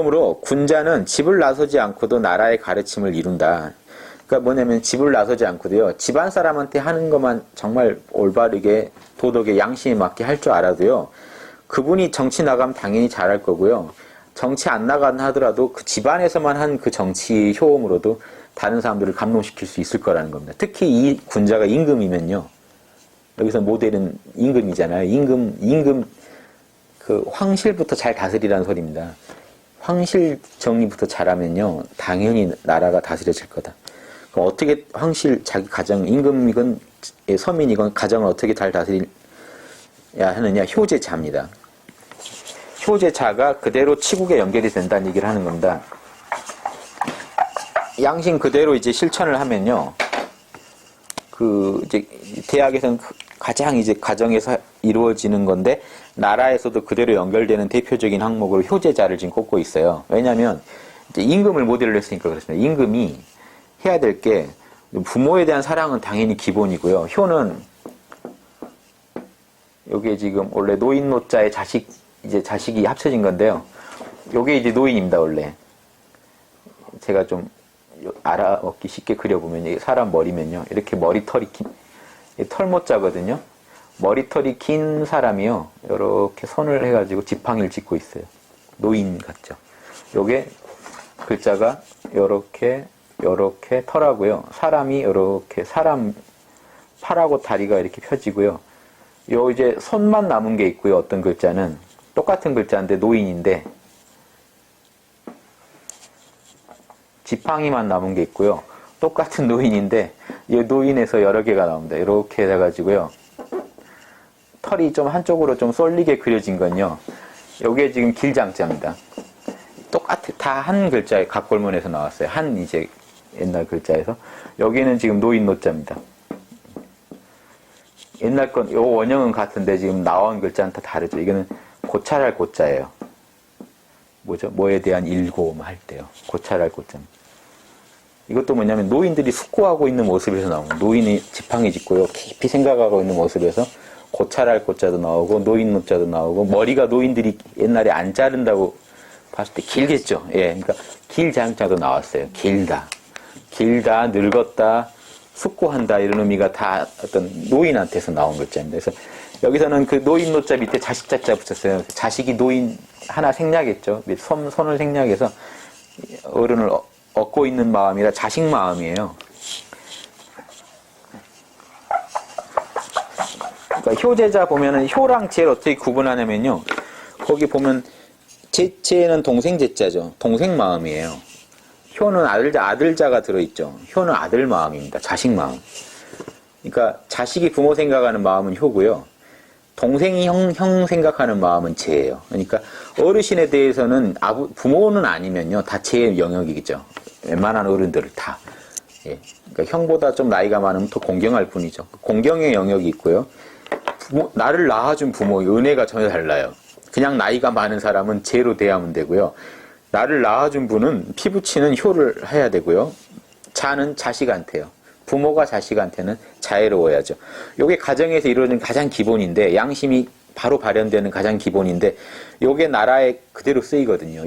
그러므로 군자는 집을 나서지 않고도 나라의 가르침을 이룬다. 그러니까 뭐냐면 집을 나서지 않고도요. 집안 사람한테 하는 것만 정말 올바르게 도덕에 양심에 맞게 할 줄 알아도요. 그분이 정치 나가면 당연히 잘할 거고요. 정치 안 나간 하더라도 그 집안에서만 한 그 정치 효험으로도 다른 사람들을 감동시킬 수 있을 거라는 겁니다. 특히 이 군자가 임금이면요. 여기서 모델은 임금이잖아요. 임금, 임금, 그 황실부터 잘 다스리라는 소리입니다. 황실 정리부터 잘하면요. 당연히 나라가 다스려질 거다. 그럼 어떻게 황실 자기 가정, 임금이건 예, 서민이건 가정을 어떻게 잘 다스려야 하느냐. 효제자입니다. 효제자가 그대로 치국에 연결이 된다는 얘기를 하는 겁니다. 양심 그대로 이제 실천을 하면요. 그 이제 대학에서는 가장 이제 가정에서 이루어지는 건데 나라에서도 그대로 연결되는 대표적인 항목으로 효제자를 지금 꼽고 있어요. 왜냐하면 임금을 모델로 했으니까 그렇습니다. 임금이 해야 될 게 부모에 대한 사랑은 당연히 기본이고요. 효는 요게 지금 원래 노인 노자의 자식 이제 자식이 합쳐진 건데요. 요게 이제 노인입니다 원래. 제가 좀 알아먹기 쉽게 그려보면 이 사람 머리면요 이렇게 머리털이 긴 털모자거든요. 머리털이 긴 사람이요 이렇게 손을 해가지고 지팡이를 짚고 있어요. 노인 같죠. 요게 글자가 요렇게 요렇게 털하고요. 사람이 요렇게 사람 팔하고 다리가 이렇게 펴지고요. 요 이제 손만 남은 게 있고요. 어떤 글자는 똑같은 글자인데 노인인데 지팡이만 남은 게 있고요. 똑같은 노인인데 이 노인에서 여러 개가 나옵니다. 이렇게 해가지고요. 털이 좀 한쪽으로 좀 쏠리게 그려진 건요. 요게 지금 길장자입니다. 똑같아. 다 한 글자에 각골문에서 나왔어요. 한 이제 옛날 글자에서. 여기는 지금 노인 노자입니다. 옛날 건, 요 원형은 같은데 지금 나온 글자는 다 다르죠. 이거는 고찰할 고자예요. 뭐죠? 뭐에 대한 일고음 할 때요. 고찰할 고자입니다. 이것도 뭐냐면 노인들이 숙고하고 있는 모습에서 나오고 노인이 지팡이 짚고요. 깊이 생각하고 있는 모습에서 고찰할 고자도 나오고 노인 노자도 나오고 머리가 노인들이 옛날에 안 자른다고 봤을 때 길겠죠. 예. 그러니까 길장자도 나왔어요. 길다. 길다, 늙었다, 숙고한다 이런 의미가 다 어떤 노인한테서 나온 글자입니다. 그래서 여기서는 그 노인 노자 밑에 자식 자자 붙였어요. 자식이 노인 하나 생략했죠. 손, 손을 생략해서 어른을 어- 얻고 있는 마음이라 자식 마음이에요. 그러니까 효제자 보면은 효랑 제를 어떻게 구분하냐면요. 거기 보면 제체는 동생 제자죠. 동생 마음이에요. 효는 아들자 아들자가 들어있죠. 효는 아들 마음입니다. 자식 마음. 그러니까 자식이 부모 생각하는 마음은 효고요. 동생이 형, 형 생각하는 마음은 제예요. 그러니까 어르신에 대해서는 아부, 부모는 아니면요. 다제 영역이겠죠. 웬만한 어른들을 다. 예. 그러니까 형보다 좀 나이가 많으면 더 공경할 뿐이죠. 공경의 영역이 있고요. 부모, 나를 낳아준 부모의 은혜가 전혀 달라요. 그냥 나이가 많은 사람은 제로 대하면 되고요. 나를 낳아준 분은 피부치는 효를 해야 되고요. 자는 자식한테요. 부모가 자식한테는 자애로워야죠. 요게 가정에서 이루어지는 가장 기본인데 양심이 바로 발현되는 가장 기본인데 요게 나라에 그대로 쓰이거든요.